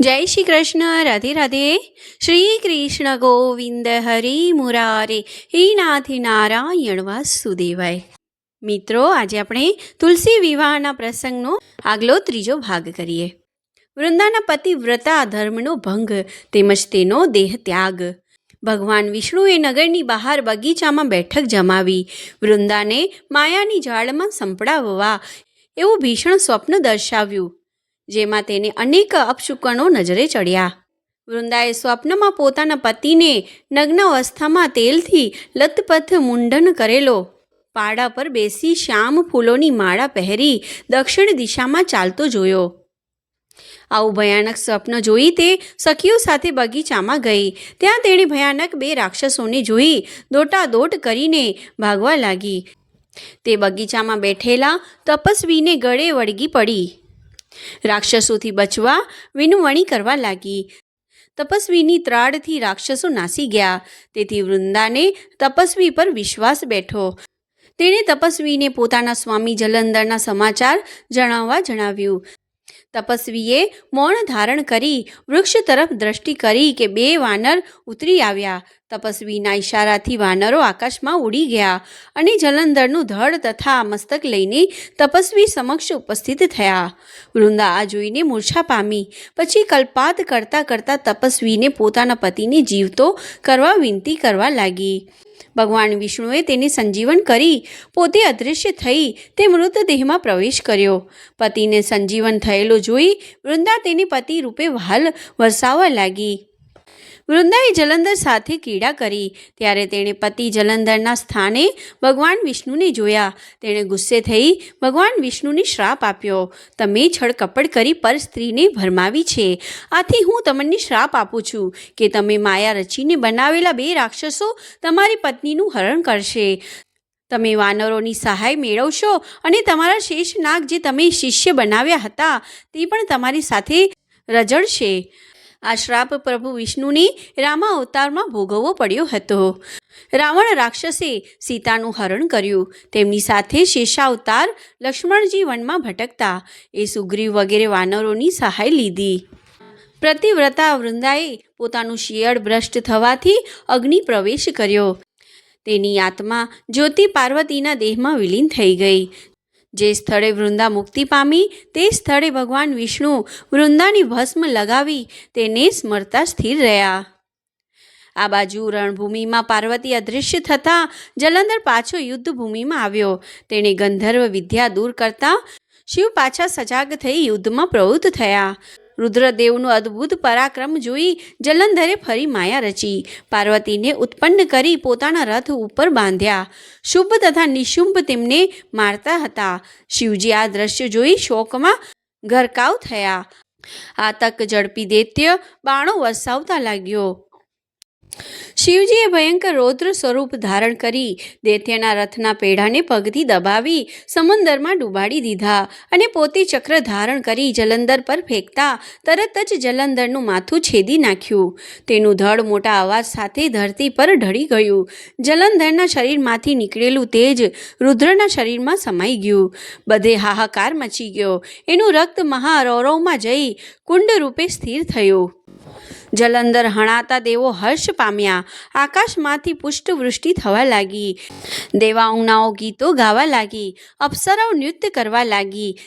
જય શ્રી કૃષ્ણ, રાધે રાધે. શ્રી કૃષ્ણ ગોવિંદ હરિ મુરારે. હે નાથ નારાયણ વાસુદેવાય. મિત્રો, આજે આપણે તુલસી વિવાહના પ્રસંગનો આગલો ત્રીજો ભાગ કરીએ. વૃંદાના પતિ વ્રતા ધર્મનો ભંગ તેમજ તેનો દેહ ત્યાગ. ભગવાન વિષ્ણુએ નગરની બહાર બગીચામાં બેઠક જમાવી. વૃંદાને માયાની જાળમાં સંપડાવવા એવું ભીષણ સ્વપ્ન દર્શાવ્યું. જેમાં તેને અનેક અપશુકનો નજરે ચડ્યા. વૃંદાએ સ્વપ્નમાં પોતાના પતિને નગ્ન અવસ્થામાં તેલથી લથપથ મુંડન કરેલો. પાડા પર બેસી શ્યામ ફૂલોની માળા પહેરી દક્ષિણ દિશામાં ચાલતો જોયો. આવું ભયાનક સ્વપ્ન જોઈ તે સખીઓ સાથે બગીચામાં ગઈ. ત્યાં તેણે ભયાનક બે રાક્ષસોને જોઈ દોટાદોટ કરીને ભાગવા લાગી. તે બગીચામાં બેઠેલા તપસ્વીને ગળે વળગી પડી. રાક્ષસોથી બચવા વિનુવણી કરવા લાગી. તપસ્વીની ત્રાડથી રાક્ષસો નાસી ગયા. તેથી વૃંદાને તપસ્વી પર વિશ્વાસ બેઠો. તેણે તપસ્વીને પોતાના સ્વામી જલંધરના સમાચાર જણાવવા જણાવ્યું. તપસ્વીએ મૌન ધારણ કરી, વૃક્ષ તરફ દ્રષ્ટિ કરી કે બે વાનર ઉતરી આવ્યા. તપસ્વીના ઈશારાથી વાનરો આકાશમાં ઉડી ગયા અને જલંધરનું ધડ તથા મસ્તક લઈને તપસ્વી સમક્ષ ઉપસ્થિત થયા. વૃંદા આ જોઈને મૂર્છા પામી. પછી કલ્પાત કરતાં કરતાં તપસ્વીને પોતાના પતિને જીવતો કરવા વિનંતી કરવા લાગી. ભગવાન વિષ્ણુએ તેને સંજીવન કરી, પોતે અદૃશ્ય થઈ તે મૃતદેહમાં પ્રવેશ કર્યો. પતિને સંજીવન થયેલો જોઈ વૃંદા તેને પતિ રૂપે વહાલ વરસાવવા લાગી. વૃંદાએ જલંધર સાથે ક્રીડા કરી. ત્યારે તેણે પતિ જલંધરના સ્થાને ભગવાન વિષ્ણુને જોયા. તેણે ગુસ્સે થઈ ભગવાન વિષ્ણુને શ્રાપ આપ્યો. તમે છળકપડ કરી પર સ્ત્રીને ભરમાવી છે. આથી હું તમને શ્રાપ આપું છું કે તમે માયા રચીને બનાવેલા બે રાક્ષસો તમારી પત્નીનું હરણ કરશે. તમે વાનરોની સહાય મેળવશો અને તમારા શેષ નાગ જે તમે શિષ્ય બનાવ્યા હતા તે પણ તમારી સાથે રજડશે. આ શ્રાપ પ્રભુ વિષ્ણુની રામા અવતારમાં ભોગવવો પડ્યો હતો. રાવણ રાક્ષસે સીતાનું હરણ કર્યું. તેમની સાથે શેષાવતાર લક્ષ્મણજી વનમાં ભટકતા. એ સુગ્રીવ વગેરે વાનરોની સહાય લીધી. પ્રતિવ્રતા વૃંદાએ પોતાનું શિયળ ભ્રષ્ટ થવાથી અગ્નિ પ્રવેશ કર્યો. તેની આત્મા જ્યોતિ પાર્વતીના દેહમાં વિલીન થઈ ગઈ. જે સ્થળે વૃંદા મુક્તિ પામી, તે સ્થળે ભગવાન વિષ્ણુ વૃંદાની ભસ્મ લગાવી તેને સ્મરતા સ્થિર રહ્યા. આ બાજુ રણભૂમિમાં પાર્વતી અદૃશ્ય થતાં જલંધર પાછો યુદ્ધ ભૂમિમાં આવ્યો. તેણે ગંધર્વ વિદ્યા દૂર કરતા શિવ પાછા સજાગ થઈ યુદ્ધમાં પ્રવૃત્ત થયા. રુદ્રદેવનું અદ્ભુત પરાક્રમ જોઈ જલંધરે ફરી માયા રચી. પાર્વતીને ઉત્પન્ન કરી પોતાના રથ ઉપર બાંધ્યા. શુભ તથા નિશુંભ તેમને મારતા હતા. શિવજી આ દ્રશ્ય જોઈ શોકમાં ગરકાવ થયા. આ તક ઝડપી દૈત્ય બાણો વરસાવતા લાગ્યો. શિવજીએ ભયંકર રૌદ્ર સ્વરૂપ ધારણ કરી દેત્યના રથના પેઢાને પગથી દબાવી સમંદરમાં ડૂબાડી દીધા અને પોતે ચક્ર ધારણ કરી જલંધર પર ફેંકતા તરત જ જલંધરનું માથું છેદી નાખ્યું. તેનું ધડ મોટા અવાજ સાથે ધરતી પર ઢળી ગયું. જલંધરના શરીરમાંથી નીકળેલું તેજ રુદ્રના શરીરમાં સમાઈ ગયું. બધે હાહાકાર મચી ગયો. એનું રક્ત મહારૌરવમાં જઈ કુંડ રૂપે સ્થિર થયું. જલંધર હણાતા દેવો હર્ષ પામ્યા. આકાશમાંથી પુષ્ટવૃષ્ટિ થવા લાગી. દેવાઉનાઓ ગીતો ગાવા લાગી. અપ્સરાઓ નૃત્ય કરવા લાગી.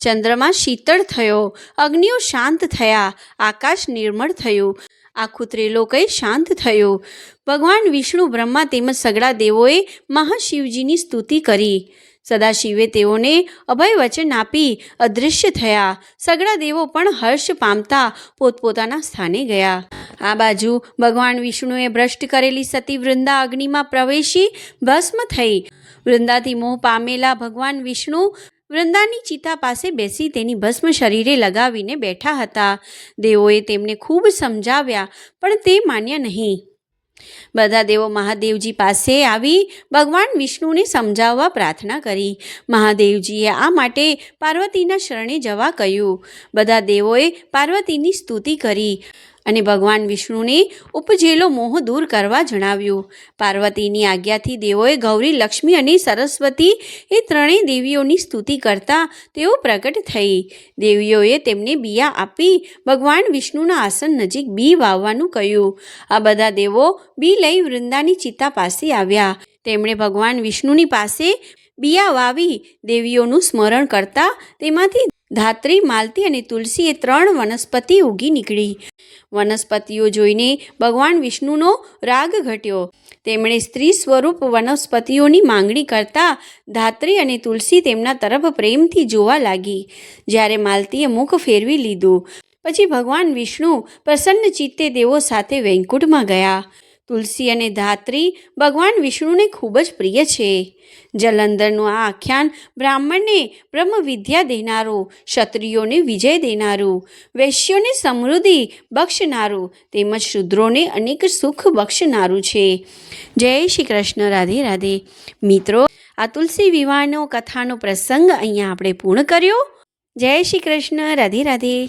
ચંદ્રમા શીતળ થયો. અગ્નિઓ શાંત થયા. આકાશ નિર્મળ થયું. આખું ત્રિલોકય શાંત થયું. ભગવાન વિષ્ણુ બ્રહ્મા તેમજ સગડા દેવોએ મહાશિવજીની સ્તુતિ કરી. સદાશિવે તેઓને અભય વચન આપી અદૃશ્ય થયા. સગડા દેવો પણ હર્ષ પામતા પોતપોતાના સ્થાને ગયા. આ બાજુ ભગવાન વિષ્ણુએ ભ્રષ્ટ કરેલી સતી વૃંદા અગ્નિમાં પ્રવેશી ભસ્મ થઈ. વૃંદાથી મોહ પામેલા ભગવાન વિષ્ણુ વૃંદાની ચિતા પાસે બેસી તેની ભસ્મ શરીરે લગાવીને બેઠા હતા. દેવોએ તેમને ખૂબ સમજાવ્યા, પણ તે માન્યા નહીં. બધા દેવો મહાદેવજી પાસે આવી ભગવાન વિષ્ણુને સમજાવવા પ્રાર્થના કરી. મહાદેવજીએ આ માટે પાર્વતીના શરણે જવા કહ્યું. બધા દેવોએ પાર્વતીની સ્તુતિ કરી. અને ભગવાન વિષ્ણુને ઉપજેલો મોહ દૂર કરવા જણાવ્યું. પાર્વતીની આજ્ઞાથી દેવોએ ગૌરી, લક્ષ્મી અને સરસ્વતી એ ત્રણેય દેવીઓની સ્તુતિ કરતા તેઓ પ્રગટ થઈ. દેવીઓએ તેમને બિયા આપી ભગવાન વિષ્ણુના આસન નજીક બી વાવવાનું કહ્યું. આ બધા દેવો બી લઈ વૃંદાની ચિત્તા પાસે આવ્યા. તેમણે ભગવાન વિષ્ણુની પાસે બિયા વાવી દેવીઓનું સ્મરણ કરતા તેમાંથી ધાત્રી, માલતી અને તુલસી એ ત્રણ વનસ્પતિ ઉગી નીકળી. વનસ્પતિઓ જોઈને ભગવાન વિષ્ણુનો રાગ ઘટ્યો. તેમણે સ્ત્રી સ્વરૂપ વનસ્પતિઓની માંગણી કરતા ધાત્રી અને તુલસી તેમના તરફ પ્રેમથી જોવા લાગી. જ્યારે માલતીએ મુખ ફેરવી લીધું, પછી ભગવાન વિષ્ણુ પ્રસન્ન ચિત્તે દેવો સાથે વૈકુંઠમાં ગયા. તુલસી અને ધાત્રી ભગવાન વિષ્ણુને ખૂબ જ પ્રિય છે. જલંધરનું આ આખ્યાન બ્રાહ્મણને બ્રહ્મ વિદ્યા દેનારું, ક્ષત્રિયોને વિજય દેનારું, વૈશ્યોને સમૃદ્ધિ બક્ષનારું તેમજ શુદ્રોને અનેક સુખ બક્ષનારું છે. જય શ્રી કૃષ્ણ, રાધે રાધે. મિત્રો, આ તુલસી વિવાહનો કથાનો પ્રસંગ અહીંયા આપણે પૂર્ણ કર્યો. જય શ્રી કૃષ્ણ, રાધે રાધે.